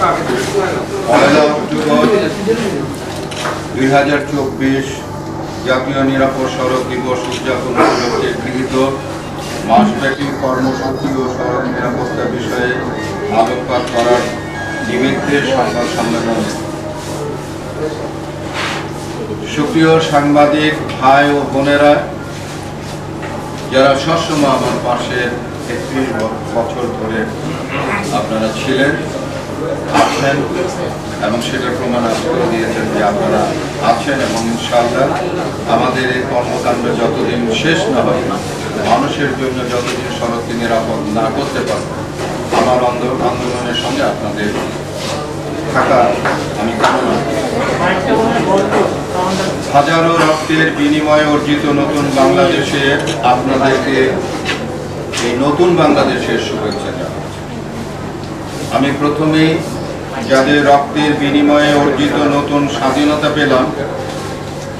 পয়লা October দুই হাজার চব্বিশ জাতীয় নিরাপদ সড়ক দিবস উদযাপন উপলক্ষে গৃহীত মাসব্যাপী কর্মসূচি ও সড়ক নিরাপত্তা বিষয়ে আলোকপাত করার নিমিত্তে সংবাদ সম্মেলন। সুপ্রিয় সাংবাদিক, ভাই ও বোনেরা, যারা সবসময় আমার পাশে একত্রিশ বছর ধরে আপনারা ছিলেন আছেন এবং সেটার প্রমাণ আজকে দিয়েছেন যে আপনারা আছেন এবং ইনশাআল্লাহ আমাদের এই কর্মকাণ্ড যতদিন শেষ না হয় মানুষের জন্য যতদিন সড়ককে নিরাপদ না করতে পারব, আমার আন্দোলনের সঙ্গে আপনাদের থাকা আমি কামনা হাজারো রক্তের বিনিময়ে অর্জিত নতুন বাংলাদেশে আপনাদেরকে এই নতুন বাংলাদেশের শুভেচ্ছা জানাচ্ছি আমি প্রথমেই যাদের রক্তের বিনিময়ে অর্জিত নতুন স্বাধীনতা পেলাম,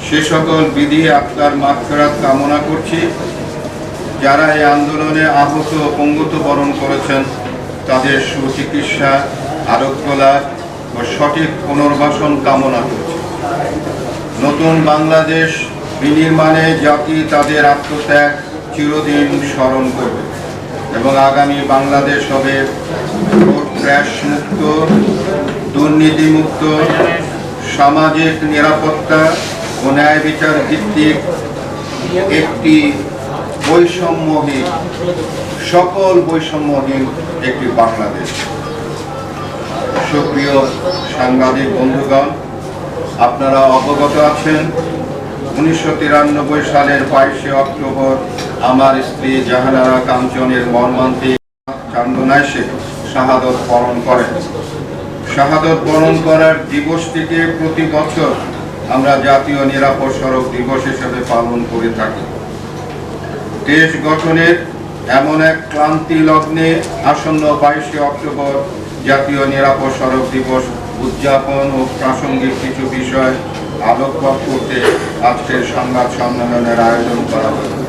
সে সকল বিধি আত্মার মাত্রাত কামনা করছি। যারা এই আন্দোলনে আহত পঙ্গুত বরণ করেছেন, তাদের সুচিকিৎসা, আরোগ্য লাভ ও সঠিক পুনর্বাসন কামনা করছি। নতুন বাংলাদেশ বিনির্মাণে জাতি তাদের আত্মত্যাগ চিরদিন স্মরণ করবে এবং আগামী বাংলাদেশ হবে ভোট ক্র্যাশ মুক্ত দুর্নীতিমুক্ত, সামাজিক নিরাপত্তা ও ন্যায় বিচার ভিত্তিক একটি বৈষম্যহীন, সকল বৈষম্যহীন একটি বাংলাদেশ। সুপ্রিয় সাংবাদিক বন্ধুগণ, আপনারা অবগত আছেন, উনিশশো তিরানব্বই সালের বাইশে অক্টোবর আমার স্ত্রী জাহানারা কাঞ্চনের মর্মান্তিক চান্দনাইশে শাহাদত বরণ করেন। শাহাদত বরণ করার দিবসটিকে প্রতি বছর আমরা জাতীয় নিরাপদ সড়ক দিবস হিসেবে পালন করে থাকি। দেশ গঠনের এমন এক ক্লান্তি লগ্নে আসন্ন বাইশে অক্টোবর জাতীয় নিরাপদ সড়ক দিবস উদযাপন ও প্রাসঙ্গিক কিছু বিষয় আলোকপাত করতে আজকের সংবাদ সম্মেলনের আয়োজন করা হয়েছে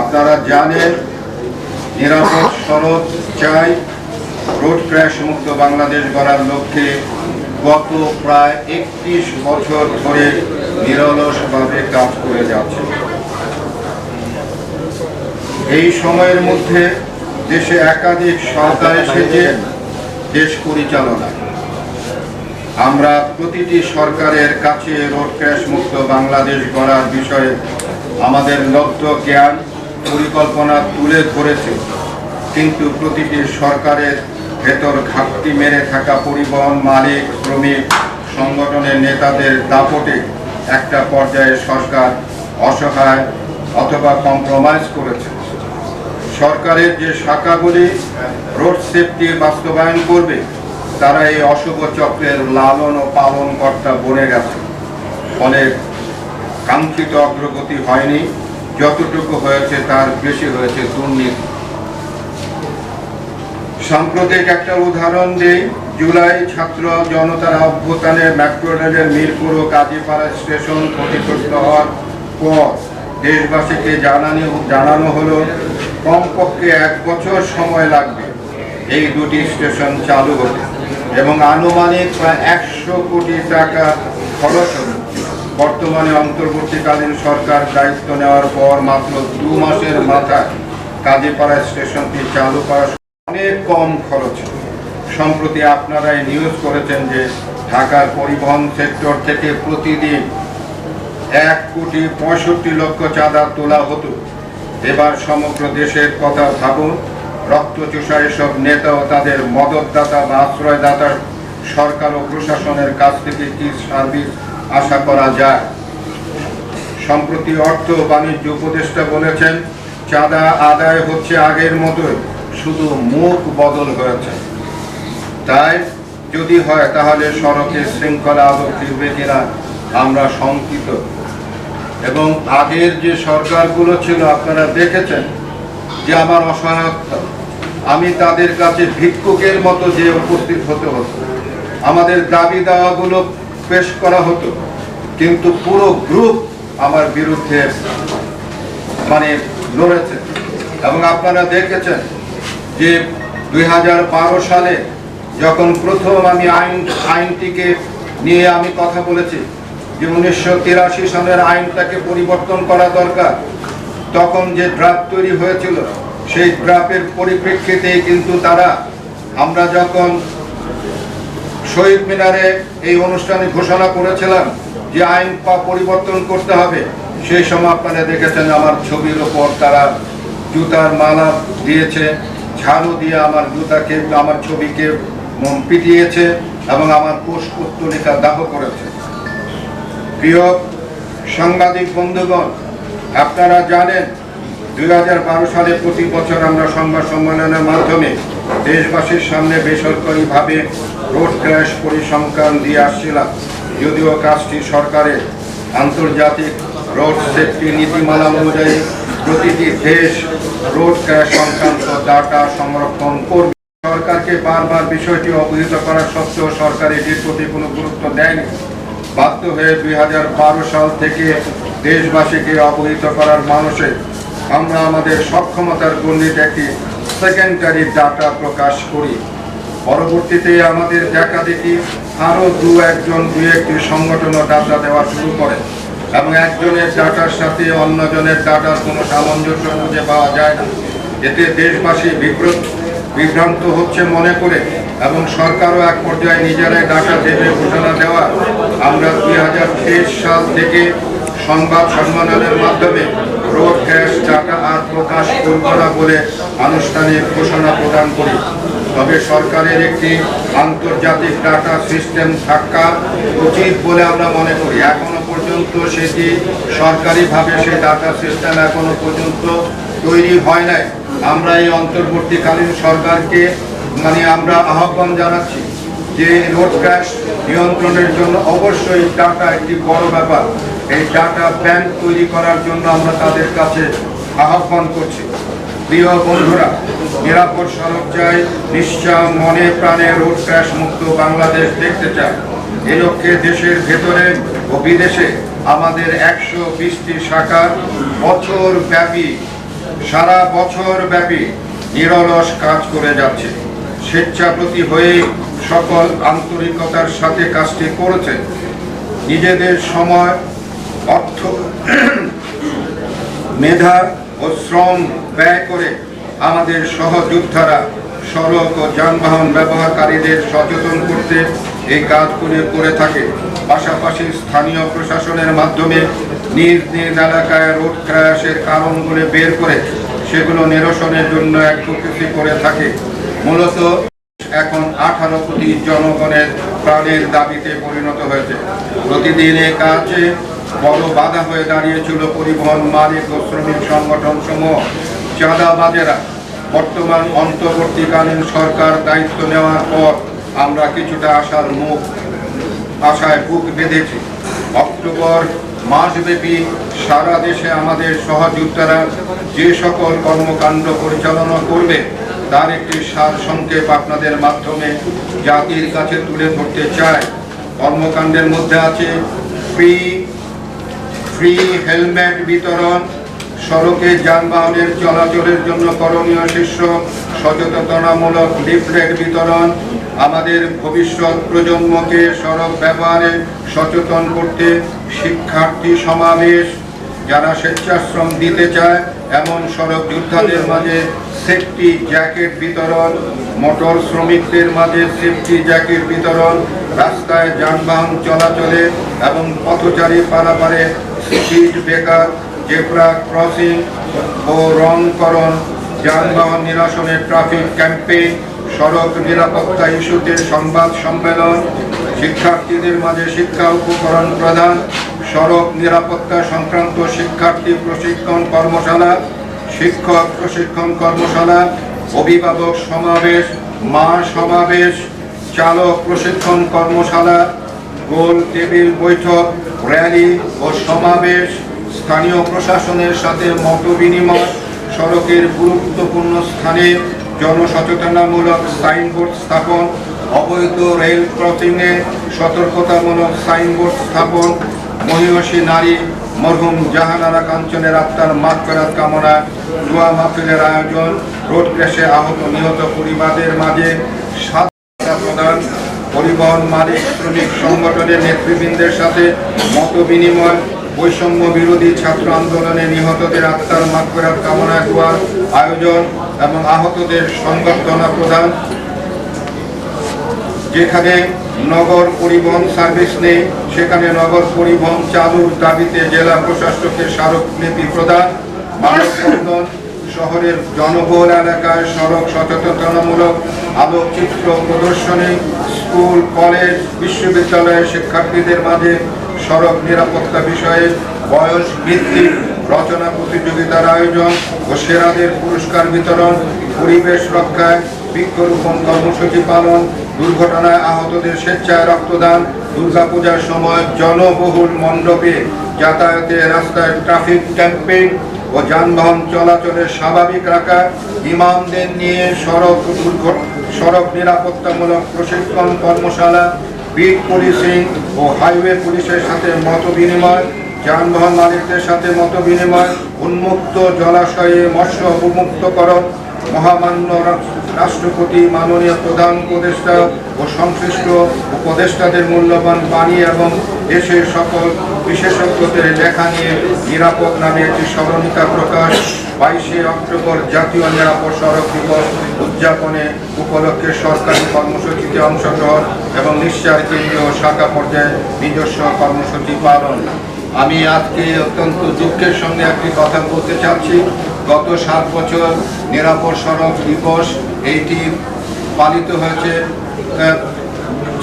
আপনারা জানেন নিরাপদ সড়ক চাই রোড ক্র্যাশ মুক্ত বাংলাদেশ গড়ার লক্ষ্যে গত প্রায় একত্রিশ বছর ধরে নিরলসভাবে কাজ করে যাচ্ছে। এই সময়ের মধ্যে দেশে একাধিক সরকার এসেছে, দেশ পরিচালনা আমরা প্রতিটি সরকারের কাছে রোড ক্র্যাশ মুক্ত বাংলাদেশ গড়ার বিষয়ে আমাদের লব্ধ জ্ঞান পরিকল্পনা তুলে ধরেছে। কিন্তু প্রতিটি সরকারের ভেতর ঘাটতি মেরে থাকা পরিবহন মালিক, শ্রমিক, সংগঠনের নেতাদের দাপটে একটা পর্যায়ে সরকার অসহায় অথবা কম্প্রোমাইজ করেছে। সরকারের যে শাখাগুলি রোড সেফটি বাস্তবায়ন করবে, তারা এই অশুভ চক্রের লালন ও পালন কর্তা বনে গেছে। ফলে কাঙ্ক্ষিত অগ্রগতি হয়নি। যতটুকু হয়েছে তার বেশি হয়েছে দুর্নীতি। সাম্প্রতিক একটা উদাহরণ দেই, জুলাই ছাত্র জনতার অভ্যুত্থানে মেট্রো রেলের মিরপুর ও কাজীপাড়া স্টেশন ক্ষতিগ্রস্ত হওয়ার পর দেশবাসীকে জানানি, জানানো হলো, কমপক্ষে এক বছর সময় লাগবে এই দুটি স্টেশন চালু হতে এবং আনুমানিক প্রায় একশো কোটি টাকা খরচ হবে। বর্তমানে অন্তর্বর্তীকালীন সরকার দায়িত্ব নেওয়ার পর মাত্র দু মাসের মাথায় কাজীপাড়া স্টেশনটি চালু করা অনেক কম খরচ। সম্প্রতি আপনারা এই নিউজ করেছেন যে ঢাকার পরিবহন সেক্টর থেকে প্রতিদিন এক কোটি পঁয়ষট্টি লক্ষ চাঁদা তোলা হতো। এবার সমগ্র দেশের কথা ভাবুন, রক্তচোষা এসব নেতা ও তাদের মদতদাতা বা আশ্রয়দাতার সরকার ও প্রশাসনের কাছ থেকে কি সার্ভিস আশা করা যায়। সম্প্রতি অর্থ বাণিজ্য উপদেষ্টা বলেছেন, চাঁদা আদায় হচ্ছে আগের মতোই, শুধু মুখ বদল হয়েছে। তাই যদি হয় তাহলে সড়কে শৃঙ্খলা আদৌ ফিরবে কিনা আমরা শঙ্কিত। এবং আগের যে সরকারগুলো ছিল, আপনারা দেখেছেন যে আমার অসহায়তা আমি তাদের কাছে ভিক্ষুকের মতো যে উপস্থিত হতে হতো। আমাদের দাবি দাওয়াগুলো পেশ করা হতো। কিন্তু পুরো গ্রুপ আমার বিরুদ্ধে মানে লড়েছে। এবং আপনারা দেখেছেন যে দু হাজার বারো সালে যখন প্রথম আমি আইন, আইনটিকে নিয়ে আমি কথা বলেছি, যে উনিশশো তিরাশি সালের আইনটাকে পরিবর্তন করা দরকার, তখন যে ড্রাফট তৈরি হয়েছিল, সেই ড্রাফের পরিপ্রেক্ষিতে কিন্তু তারা আমরা যখন শহীদ মিনারে এই অনুষ্ঠানে ঘোষণা করেছিলাম যে আইন পরিবর্তন করতে হবে। সেই সময় আপনারা দেখেছেন আমার ছবির ওপর তারা জুতার মালা দিয়েছে, ঝাড়ু দিয়ে আমার জুতাকে, আমার ছবিকে পিটিয়েছে এবং আমার কোষ পুত্তলিকা দাহ করেছে। প্রিয় সাংবাদিক বন্ধুগণ, আপনারা জানেন দু হাজার বারো সালে প্রতি বছর আমরা সংবাদ সম্মেলনের মাধ্যমে দেশবাসীর সামনে বেসরকারিভাবে রোড ক্র্যাশ পরিসংখ্যান দিয়ে আসছিলাম। যদিও কাজটি সরকারের আন্তর্জাতিক রোড সেফটি নীতিমালা অনুযায়ী প্রতিটি দেশ রোড ক্র্যাশ সংক্রান্ত ডাটা সংরক্ষণ করবে। সরকারকে বারবার বিষয়টি অবহিত করা সত্ত্বেও সরকার এটির প্রতি কোনো গুরুত্ব দেয়নি। বাধ্য হয়ে দুই হাজার বারো সাল থেকে দেশবাসীকে অবহিত করার মানুষে আমরা আমাদের সক্ষমতার গণ্ডিত একটি সেকেন্ডারি ডাটা প্রকাশ করি। পরবর্তীতে আমাদের দেখা দেখি আরও দু একজন, দু একটি সংগঠনও ডাটা দেওয়া শুরু করে। এবং একজনের ডাটার সাথে অন্যজনের ডাটার কোনো সামঞ্জস্য খুঁজে পাওয়া যায় না। এতে দেশবাসী বিব্রত বিভ্রান্ত হচ্ছে মনে করে এবং সরকারও এক পর্যায়ে নিজেরাই ডাটা দেবে ঘোষণা দেওয়া। আমরা দুই হাজার তেইশ সাল থেকে সংবাদ সম্মেলনের মাধ্যমে রোড ক্যাশ ডাটা আর প্রকাশ করব বলে আনুষ্ঠানিক ঘোষণা প্রদান করি। তবে সরকারের একটি আন্তর্জাতিক ডাটা সিস্টেম থাকা উচিত বলে আমরা মনে করি। এখনও পর্যন্ত সেটি সরকারিভাবে সেই ডাটা সিস্টেম এখনও পর্যন্ত তৈরি হয় নাই। আমরা এই অন্তর্বর্তীকালীন সরকারকে মানে আমরা আহ্বান জানাচ্ছি যে রোড ক্র্যাশ নিয়ন্ত্রণের জন্য অবশ্যই ডাটা একটি বড় ব্যাপার। এই ডাটা ব্যাংক তৈরি করার জন্য আমরা তাদের কাছে আহ্বান করছি। প্রিয় বন্ধুরা নিরাপদ সড়ক চাই নিশ্চয় মনে প্রাণে রোড ক্র্যাশ মুক্ত বাংলাদেশ দেখতে চায় এ লক্ষ্যে দেশের ভেতরে ও বিদেশে আমাদের একশো বিশটি শাখা বছর ব্যাপী সারা বছর ব্যাপী নিরলস কাজ করে যাচ্ছে। স্বেচ্ছাপ্রতি হয়ে সকল আন্তরিকতার সাথে কাজটি করেছে। নিজেদের সময়, অর্থ, মেধা ও শ্রম ব্যয় করে আমাদের সহযোদ্ধারা সড়ক ও যানবাহন ব্যবহারকারীদের সচেতন করতে এই কাজগুলি করে থাকে। পাশাপাশি স্থানীয় প্রশাসনের মাধ্যমে নিজ নিজ এলাকায় রোড ক্রায়াসের কারণগুলি বের করে সেগুলো নিরসনের জন্য অ্যাডভোকেসি করে থাকে। মূলত এখন আঠারো কোটি জনগণের প্রাণের দাবিতে পরিণত হয়েছে। প্রতিদিন এ কাজে বড় বাধা হয়ে দাঁড়িয়েছিল পরিবহন মালিক ও শ্রমিক সংগঠন সমূহ চাঁদাবাজেরা বর্তমান অন্তর্বর্তীকালীন সরকার দায়িত্ব নেওয়ার পর আমরা কিছুটা আশার মুখ, আশায় বুক বেঁধেছি। অক্টোবর মাসব্যাপী সারা দেশে আমাদের সহযোদ্ধারা যে সকল কর্মকাণ্ড পরিচালনা করবে, তার একটি সার সংক্ষেপ আপনাদের মাধ্যমে জাতির কাছে তুলে ধরতে চায় কর্মকাণ্ডের মধ্যে আছে ফ্রি ফ্রি হেলমেট বিতরণ সড়কে যানবাহনের চলাচলের জন্য করণীয় শীর্ষ সচেতনতামূলক লিফলেট বিতরণ। আমাদের ভবিষ্যৎ প্রজন্মকে সড়ক ব্যবহারে সচেতন করতে শিক্ষার্থী সমাবেশ। যারা স্বেচ্ছাশ্রম দিতে চায়, এমন সড়ক যোদ্ধাদের মাঝে সেফটি জ্যাকেট বিতরণ মোটর শ্রমিকদের মাঝে সেফটি জ্যাকেট বিতরণ, রাস্তায় যানবাহন চলাচলে এবং পথচারী পারাপারে স্পিড ব্রেকার জেব্রা ক্রসিং ও রংকরণ যানবাহন নিরসনের ট্রাফিক ক্যাম্পেইন সড়ক নিরাপত্তা ইস্যুতে সংবাদ সম্মেলন, শিক্ষার্থীদের মাঝে শিক্ষা উপকরণ প্রদান, সড়ক নিরাপত্তা সংক্রান্ত শিক্ষার্থী প্রশিক্ষণ কর্মশালা, শিক্ষক প্রশিক্ষণ কর্মশালা, অভিভাবক সমাবেশ, মা সমাবেশ, চালক প্রশিক্ষণ কর্মশালা, গোল টেবিল বৈঠক, র্যালি ও সমাবেশ স্থানীয় প্রশাসনের সাথে মত বিনিময় সড়কের গুরুত্বপূর্ণ স্থানে জনসচেতনামূলক সাইনবোর্ড স্থাপন, অবৈধ রেল ক্রসিংয়ে সতর্কতামূলক সাইনবোর্ড স্থাপন মহিষী নারী মরহুম জাহানারা কাঞ্চনের আত্মার মাগফেরাত কামনা দোয়া মাহফিলের আয়োজন, রোড ক্র্যাশে আহত নিহত পরিবারের মাঝে সাত প্রদান পরিবহন মালিক শ্রমিক সংগঠনের নেতৃবৃন্দের সাথে মত বিনিময় বৈষম্য বিরোধী ছাত্র আন্দোলনে নিহতদের আত্মার মাগফিরাত কামনা দোয়ার আয়োজন এবং আহতদের সংবর্ধনা প্রদান। যেখানে নগর পরিবহন সার্ভিস নেই, সেখানে নগর পরিবহন চালুর দাবিতে জেলা প্রশাসকের স্মারকলিপি প্রদান। মানববন্ধন শহরের জনবহুল এলাকায় সড়ক সচেতনতামূলক আলোকচিত্র প্রদর্শনী, স্কুল, কলেজ, বিশ্ববিদ্যালয়ের শিক্ষার্থীদের মাঝে সড়ক নিরাপত্তা বিষয়ে বয়স ভিত্তিক রচনা প্রতিযোগিতার আয়োজন ও সেরাদের পুরস্কার বিতরণ, পরিবেশ রক্ষায় বৃক্ষরোপণ কর্মসূচি পালন, দুর্ঘটনায় আহতদের স্বেচ্ছায় রক্তদান, দুর্গাপূজার সময় জনবহুল মণ্ডপে যাতায়াতে রাস্তায় ট্রাফিক ক্যাম্পেইন ও যানবাহন চলাচলের স্বাভাবিক রাখা ইমামদের নিয়ে সড়ক সড়ক নিরাপত্তামূলক প্রশিক্ষণ কর্মশালা বিট পুলিশিং ও হাইওয়ে পুলিশের সাথে মত বিনিময়, যানবাহন মালিকদের সাথে মত বিনিময়, উন্মুক্ত জলাশয়ে মৎস্য অবমুক্তকরণ মহামান্য রাষ্ট্রপতি মাননীয় প্রধান উপদেষ্টা ও সংশ্লিষ্ট উপদেষ্টাদের মূল্যবান বাণী এবং দেশের সকল বিশেষজ্ঞদের লেখা নিয়ে নিরাপদ নামে একটি স্মরণিকা প্রকাশ বাইশে অক্টোবর জাতীয় নিরাপদ সড়ক দিবস উদযাপনে উপলক্ষে সরকারি কর্মসূচিতে অংশগ্রহণ এবং নিশ্চয় কেন্দ্রীয় শাখা পর্যায়ে নিজস্ব কর্মসূচি পালন। আমি আজকে অত্যন্ত দুঃখের সঙ্গে একটি কথা বলতে চাচ্ছি। গত সাত বছর নিরাপদ সড়ক দিবস, এইটি পালিত হয়েছে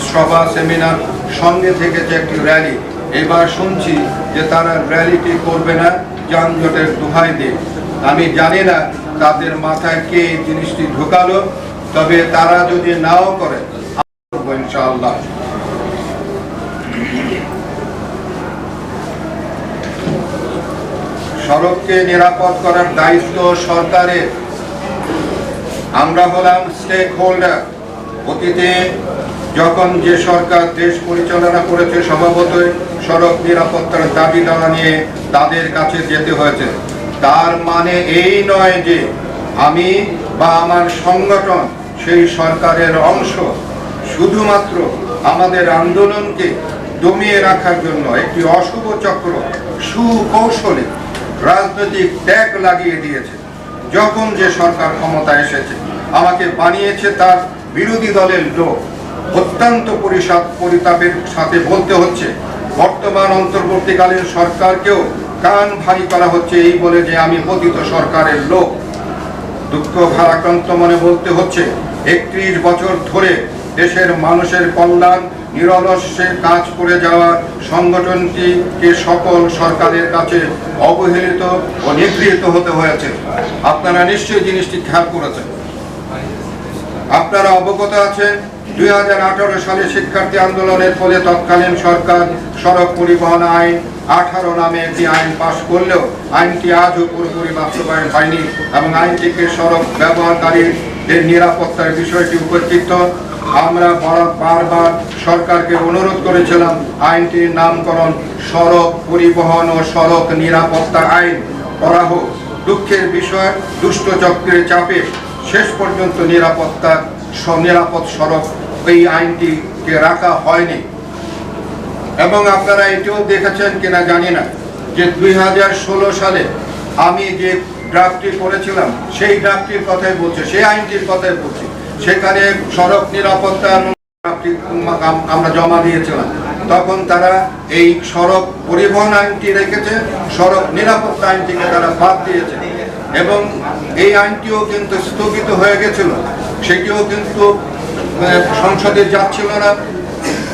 সভা, সেমিনার সঙ্গে থেকেছে একটি র্যালি। এবার শুনছি যে তারা র্যালিটি করবে না, যানজটের দোহাই দিয়ে। আমি জানি না তাদের মাথায় কে জিনিসটি ঢোকালো, তবে তারা যদি নাও করে ইনশাআল্লাহ। সড়ককে নিরাপদ করার দায়িত্ব সরকারের। আমরা হলাম স্টেক হোল্ডার অতীতে যখন যে সরকার দেশ পরিচালনা করেছে, স্বভাবতই সড়ক নিরাপত্তার দাবি দেওয়া নিয়ে তাদের কাছে যেতে হয়েছে। তার মানে এই নয় যে আমি বা আমার সংগঠন সেই সরকারের অংশ। শুধুমাত্র আমাদের আন্দোলনকে দমিয়ে রাখার জন্য একটি অশুভ চক্র, সুকৌশলে রাজনৈতিক ট্যাগ লাগিয়ে দিয়েছে। যখন যে সরকার ক্ষমতা এসেছে, আমাকে বানিয়েছে তার বিরোধী দলের লোক। অত্যন্ত পরিষদ পরিতাপের সাথে বলতে হচ্ছে, বর্তমান অন্তর্বর্তীকালীন সরকারকেও কান ভারী করা হচ্ছে এই বলে যে আমি পতিত সরকারের লোক। দুঃখ ভারাক্রান্ত মনে বলতে হচ্ছে, একত্রিশ বছর ধরে দেশের মানুষের কল্যাণ নিরলসে কাজ করে যাওয়া সংগঠনটিকে সকল সরকারের কাছে অবহেলিত ও নিগৃহীত হতে হয়েছে। আপনারা নিশ্চয়ই জিনিসটি খেয়াল করেছেন। আপনারা অবগত আছেন, দুই সালে শিক্ষার্থী আন্দোলনের ফলে তৎকালীন সরকার সড়ক পরিবহন আইন আঠারো নামে একটি আইন পাশ করলেও আইনটি আজও পুরোপুরি বাস্তবায়ন হয়নি এবং আইনটিকে সড়ক ব্যবহারকারীদের নিরাপত্তার বিষয়টি উপেক্ষিত আমরা বারবার সরকারকে অনুরোধ করেছিলাম আইনটির নামকরণ সড়ক পরিবহন ও সড়ক নিরাপত্তা আইন করা হোক দুঃখের বিষয়, দুষ্ট চক্রের চাপে শেষ পর্যন্ত নিরাপত্তা নিরাপদ সড়ক এই আইনটিকে রাখা হয়নি। এবং আপনারা এটিও দেখেছেন কিনা জানি না যে দুই হাজার ষোলো সালে আমি যে ড্রাফটটি করেছিলাম, সেই ড্রাফটির কথাই বলছে, সেই আইনটির কথাই বলছি। সেখানে সড়ক নিরাপত্তা আমরা জমা দিয়েছিলাম। তখন তারা এই সড়ক পরিবহন আইনটি রেখেছে সড়ক নিরাপত্তা আইনটিকে তারা বাদ দিয়েছে এবং এই আইনটিও কিন্তু স্থগিত হয়ে গেছিল। সেটিও কিন্তু আহ, সংসদে যাচ্ছিল না।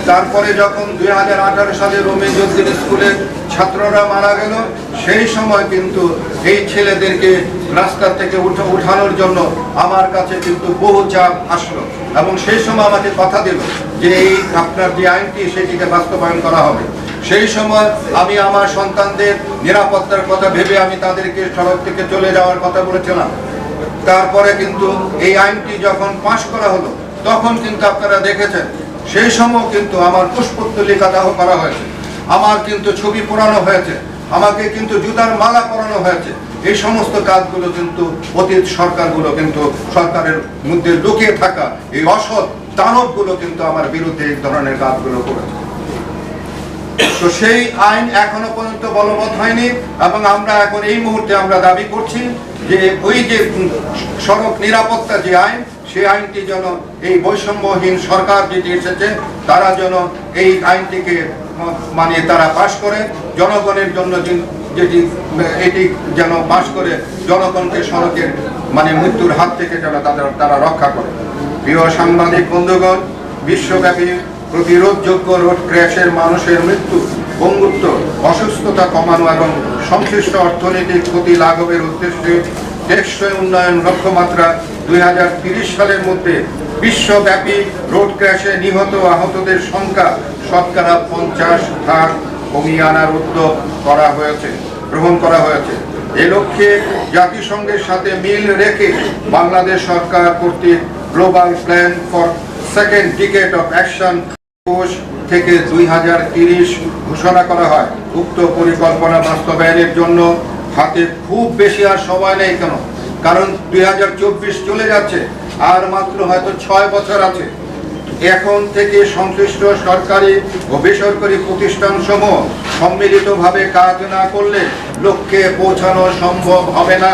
তারপরে যখন দুই হাজার আঠারো সালে রোমেজুদ্দিন স্কুলে ছাত্ররা মারা গেল, সেই সময় কিন্তু এই ছেলেদেরকে রাস্তা থেকে উঠে উঠানোর জন্য আমার কাছে কিন্তু বহু চাপ আসলো এবং সেই সময় আমাকে কথা দিল যে এই আপনার যে আইনটি, সেটিকে বাস্তবায়ন করা হবে। সেই সময় আমি আমার সন্তানদের নিরাপত্তার কথা ভেবে আমি তাদেরকে সড়ক থেকে চলে যাওয়ার কথা বলেছিলাম। তারপরে কিন্তু এই আইনটি যখন পাশ করা হলো, তখন কিন্তু আপনারা দেখেছেন সেই সময় কিন্তু আমার পুষ্পোত্তলিকা দাহ করা হয়েছে। আমার কিন্তু ছবি পোড়ানো হয়েছে। আমাকে কিন্তু জুতার মালা পরানো হয়েছে। এই সমস্ত কাজগুলো কিন্তু অতীত সরকারগুলো কিন্তু সরকারের মধ্যে লুকিয়ে থাকা এই অসৎ দানবগুলো কিন্তু আমার বিরুদ্ধে এই ধরনের কাজগুলো করেছে। তো সেই আইন এখনও পর্যন্ত বলবৎ হয়নি এবং আমরা এখন এই মুহূর্তে আমরা দাবি করছি যে ওই যে সড়ক নিরাপত্তা যে আইন সেই আইনটি যেন এই বৈষম্যহীন সরকার যেটি এসেছে, তারা যেন এই আইনটিকে মানে তারা পাশ করে। জনগণের জন্য যেটি, এটি যেন পাশ করে, জনগণকে সড়কের মানে মৃত্যুর হাত থেকে যেন তাদের তারা রক্ষা করে। প্রিয় সাংবাদিক বন্ধুগণ, বিশ্বব্যাপী প্রতিরোধযোগ্য রোড ক্র্যাশের মানুষের মৃত্যু বন্ধুত্ব অসুস্থতা কমানো এবং সংশ্লিষ্ট অর্থনৈতিক ক্ষতি লাঘবের উদ্দেশ্যে টেকসই উন্নয়ন লক্ষ্যমাত্রা দুই সালের মধ্যে বিশ্বব্যাপী রোড ক্র্যাশে নিহত আহতদের সংখ্যা শতকরা পঞ্চাশ ভাগ কমিয়ে আনার উদ্যোগ করা হয়েছে, গ্রহণ করা হয়েছে। এ লক্ষ্যে জাতিসংঘের সাথে মিল রেখে বাংলাদেশ সরকার কর্তৃক global plan for second decade of action কোষ থেকে দুই ঘোষণা করা হয়। উক্ত পরিকল্পনা বাস্তবায়নের জন্য হাতে খুব বেশি আর সময় নেই কেন? কারণ দুই চলে যাচ্ছে, আর মাত্র হয়তো ছয় বছর আছে। এখন থেকে সংশ্লিষ্ট সরকারি ও বেসরকারি প্রতিষ্ঠান সমূহ সম্মিলিতভাবে কাজ না করলে লক্ষ্যে পৌঁছানো সম্ভব হবে না।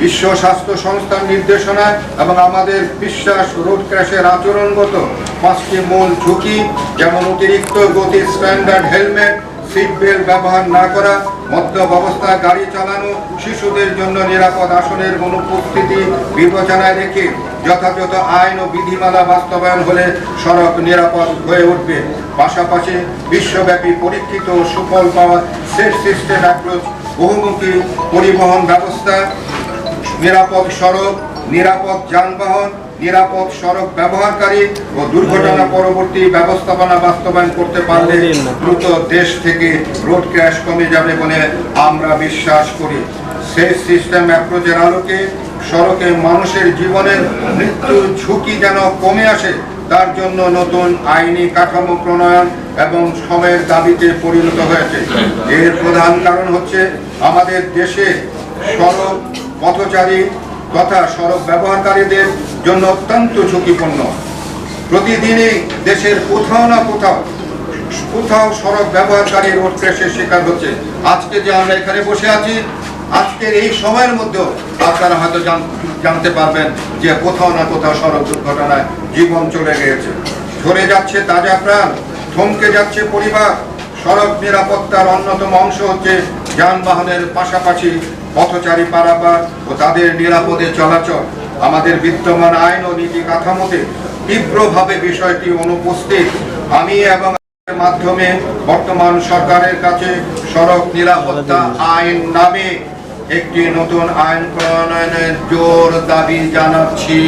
বিশ্ব স্বাস্থ্য সংস্থার নির্দেশনা এবং আমাদের বিশ্বাস রোড ক্র্যাশের আচরণগত পাঁচটি মূল ঝুঁকি, যেমন অতিরিক্ত গতি স্ট্যান্ডার্ড হেলমেট সিট বেল্ট ব্যবহার না করা মদ্যপ অবস্থায় গাড়ি চালানো শিশুদের জন্য নিরাপদ আসনের অনুপস্থিতি বিবেচনায় রেখে যথাযথ আইন ও বিধিমালা বাস্তবায়ন হলে সড়ক নিরাপদ হয়ে উঠবে। পাশাপাশি বিশ্বব্যাপী পরীক্ষিত ও সুফল পাওয়া সেফ সিস্টেম অ্যাপ্রোচ, বহুমুখী পরিবহন ব্যবস্থা, নিরাপদ সড়ক, নিরাপদ যানবাহন নিরাপদ সড়ক ব্যবহারকারী ও দুর্ঘটনা পরবর্তী ব্যবস্থাপনা বাস্তবায়ন করতে পারলে দ্রুত দেশ থেকে রোড ক্র্যাশ কমে যাবে বলে আমরা বিশ্বাস করি। সেই সিস্টেম অ্যাপ্রোচের আলোকে সড়কে মানুষের জীবনের মৃত্যুর ঝুঁকি যেন কমে আসে তার জন্য নতুন আইনি কাঠামো প্রণয়ন এবং সময়ের দাবিতে পরিণত হয়েছে। এর প্রধান কারণ হচ্ছে আমাদের দেশে সড়ক পথচারী তথা সড়ক ব্যবহারকারীদের জন্য অত্যন্ত ঝুঁকিপূর্ণ। প্রতিদিনই দেশের কোথাও না কোথাও কোথাও সড়ক ব্যবহারকারী রোড শিকার হচ্ছে। আজকে যে আমরা এখানে বসে আছি, আজকের এই সময়ের মধ্যেও আপনারা হয়তো জান- জানতে পারবেন যে কোথাও না কোথাও সড়ক দুর্ঘটনায় জীবন চলে গিয়েছে। ঝরে যাচ্ছে তাজা প্রাণ, থমকে যাচ্ছে পরিবার। সড়ক নিরাপত্তার অন্যতম অংশ হচ্ছে যানবাহনের পাশাপাশি পথচারী পারাপার ও তাদের নিরাপদে চলাচল, আমাদের বিদ্যমান আইন ও নীতি কাঠামোতে তীব্রভাবে বিষয়টি অনুপস্থিত। আমি এবং মাধ্যমে বর্তমান সরকারের কাছে সড়ক নিরাপত্তা আইন নামে একটি নতুন আইন প্রণয়নের জোর দাবি জানাচ্ছি।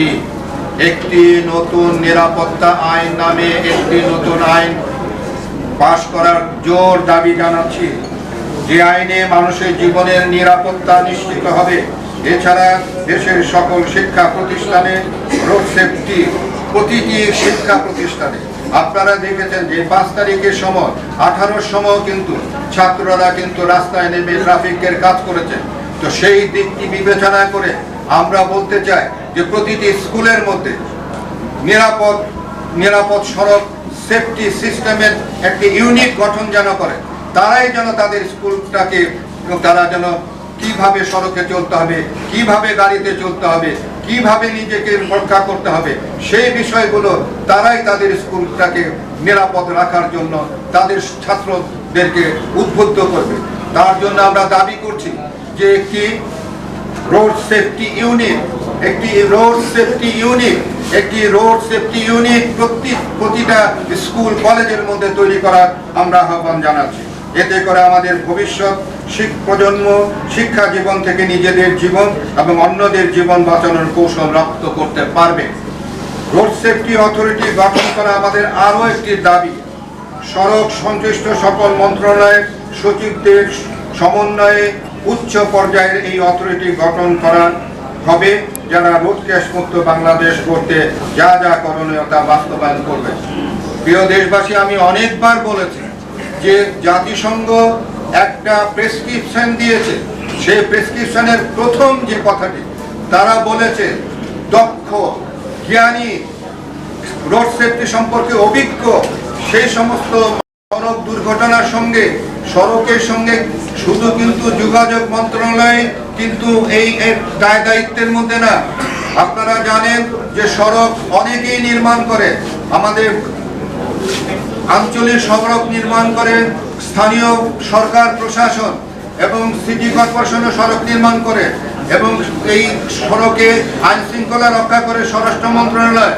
একটি নতুন নিরাপত্তা আইন নামে একটি নতুন আইন পাশ করার জোর দাবি জানাচ্ছি। যে আইনে মানুষের জীবনের নিরাপত্তা নিশ্চিত হবে, এছাড়া দেশের সকল শিক্ষা প্রতিষ্ঠানে রোড সেফটি প্রতিটি শিক্ষা প্রতিষ্ঠানে। আপনারা দেখেছেন যে পাঁচ তারিখের সময়, আঠারোর সময় কিন্তু ছাত্ররা কিন্তু রাস্তায় নেমে ট্রাফিকের কাজ করেছেন তো সেই দিকটি বিবেচনা করে আমরা বলতে চাই যে প্রতিটি স্কুলের মধ্যে নিরাপদ নিরাপদ সড়ক সেফটি সিস্টেমের একটি ইউনিট গঠন যেন করে। তারাই যেন তাদের স্কুলটাকে, তারা যেন কীভাবে সড়কে চলতে হবে, কীভাবে গাড়িতে চলতে হবে, কীভাবে নিজেকে রক্ষা করতে হবে, সেই বিষয়গুলো তারাই তাদের স্কুলটাকে নিরাপদ রাখার জন্য তাদের ছাত্রদেরকে উদ্বুদ্ধ করবে। তার জন্য আমরা দাবি করছি যে একটি রোড সেফটি ইউনিট একটি রোড সেফটি ইউনিট একটি রোড সেফটি ইউনিট প্রতি প্রতিটা স্কুল, কলেজের মধ্যে তৈরি করার আমরা আহ্বান জানাচ্ছি। এতে করে আমাদের ভবিষ্যৎ প্রজন্ম, শিক্ষা জীবন থেকে নিজেদের জীবন এবং অন্যদের জীবন বাঁচানোর কৌশল রপ্ত করতে পারবে। রোড সেফটি অথরিটি গঠন করা আমাদের আরও একটি দাবি। সড়ক সংশ্লিষ্ট সকল মন্ত্রণালয়ের সচিবদের সমন্বয়ে উচ্চ পর্যায়ের এই অথরিটি গঠন করা হবে, যারা রোড ক্যাশ মুক্ত বাংলাদেশ করতে যা যা করণীয় তা বাস্তবায়ন করবে। প্রিয় দেশবাসী, আমি অনেকবার বলেছি যে জাতিসংঘ একটা প্রেসক্রিপশন দিয়েছে, সেই প্রেসক্রিপশনের প্রথম যে কথাটি, তারা বলেছে, দক্ষ, জ্ঞানী, রোড সেফটি সম্পর্কে অভিজ্ঞ, সেই সমস্ত সড়ক দুর্ঘটনার সঙ্গে, সড়কের সঙ্গে, শুধু কিন্তু যোগাযোগ মন্ত্রণালয়, কিন্তু এই এর দায় দায়িত্বের মধ্যে না। আপনারা জানেন যে সড়ক অনেকেই নির্মাণ করে, আমাদের আঞ্চলিক সড়ক নির্মাণ করে স্থানীয় সরকার, প্রশাসন এবং সিটি কর্পোরেশনও সড়ক নির্মাণ করে এবং এই সড়কে আইন শৃঙ্খলা রক্ষা করে স্বরাষ্ট্র মন্ত্রণালয়,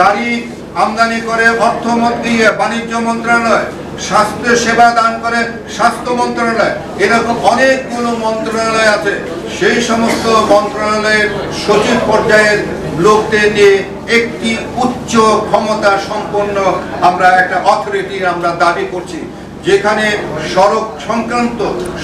গাড়ি আমদানি করে, অর্থ দিয়ে বাণিজ্য মন্ত্রণালয়, স্বাস্থ্য সেবা দান করে স্বাস্থ্য মন্ত্রণালয়, এরকম অনেকগুলো মন্ত্রণালয় আছে। সেই সমস্ত মন্ত্রণালয়ের সচিব পর্যায়ের লোকদের একটি উচ্চ ক্ষমতা সম্পন্ন আমরা একটা অথরিটি আমরা দাবি করছি, যেখানে সড়ক সংক্রান্ত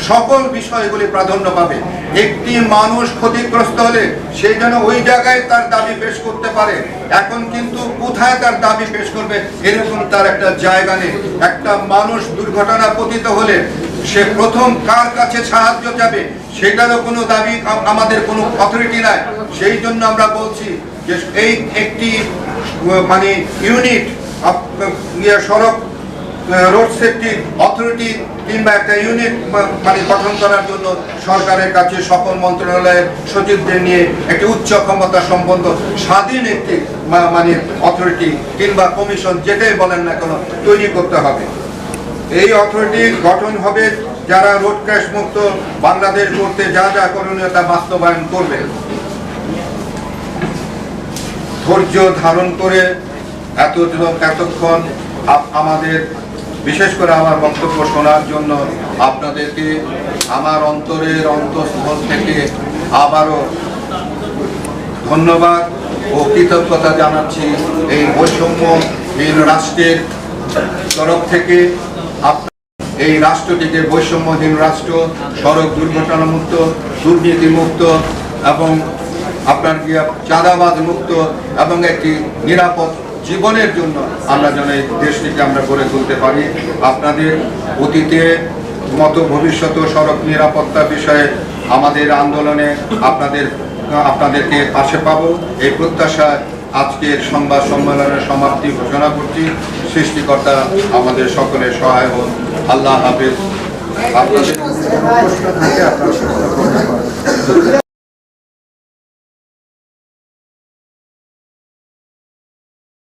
সকল বিষয়গুলি প্রাধান্য পাবে। একটি মানুষ ক্ষতিগ্রস্ত হলে সে যেন ওই জায়গায় তার দাবি পেশ করতে পারে। এখন কিন্তু কোথায় তার দাবি পেশ করবে, এরকম তার একটা জায়গা নেই। একটা মানুষ দুর্ঘটনা পতিত হলে সে প্রথম কার কাছে সাহায্য যাবে সেটারও কোনো দাবি আমাদের কোনো অথরিটি নাই। সেই জন্য আমরা বলছি যে এই একটি মানে ইউনিট সড়ক রোড সেফটি অথরিটি কিংবা একটা ইউনিট মানে গঠন করার জন্য সরকারের কাছে সকল মন্ত্রণালয়ের সচিবদের নিয়ে একটি উচ্চ ক্ষমতা সম্পন্ন স্বাধীন একটি মানে অথরিটি কিংবা কমিশন যেটাই বলেন না কেন, তৈরি করতে হবে। এই অথরিটি গঠন হবে যারা রোড ক্র্যাশ মুক্ত বাংলাদেশ করতে যা যা করণীয় তা বাস্তবায়ন করবে। ধৈর্য ধারণ করে এত এতক্ষণ আমাদের, বিশেষ করে আমার বক্তব্য শোনার জন্য আপনাদেরকে আমার অন্তরের অন্তঃস্থল থেকে আবারও ধন্যবাদ ও কৃতজ্ঞতা জানাচ্ছি এই বৈষম্যহীন রাষ্ট্রের তরফ থেকে। এই রাষ্ট্রটিকে বৈষম্যহীন রাষ্ট্র, সড়ক দুর্ঘটনা মুক্ত দুর্নীতি মুক্ত এবং আপনার কি চাঁদাবাদ মুক্ত এবং একটি নিরাপদ জীবনের জন্য আমরা যেন এই দেশটিকে আমরা গড়ে তুলতে পারি। আপনাদের অতীতে মতো ভবিষ্যৎ সড়ক নিরাপত্তা বিষয়ে আমাদের আন্দোলনে আপনাদের, আপনাদেরকে পাশে পাবো। এই প্রত্যাশা আজকের সংবাদ সম্মেলনের সমাপ্তি ঘোষণা করছি। সৃষ্টিকর্তা আমাদের সকলের সহায় হন আল্লাহ হাফেজ। আপনাদের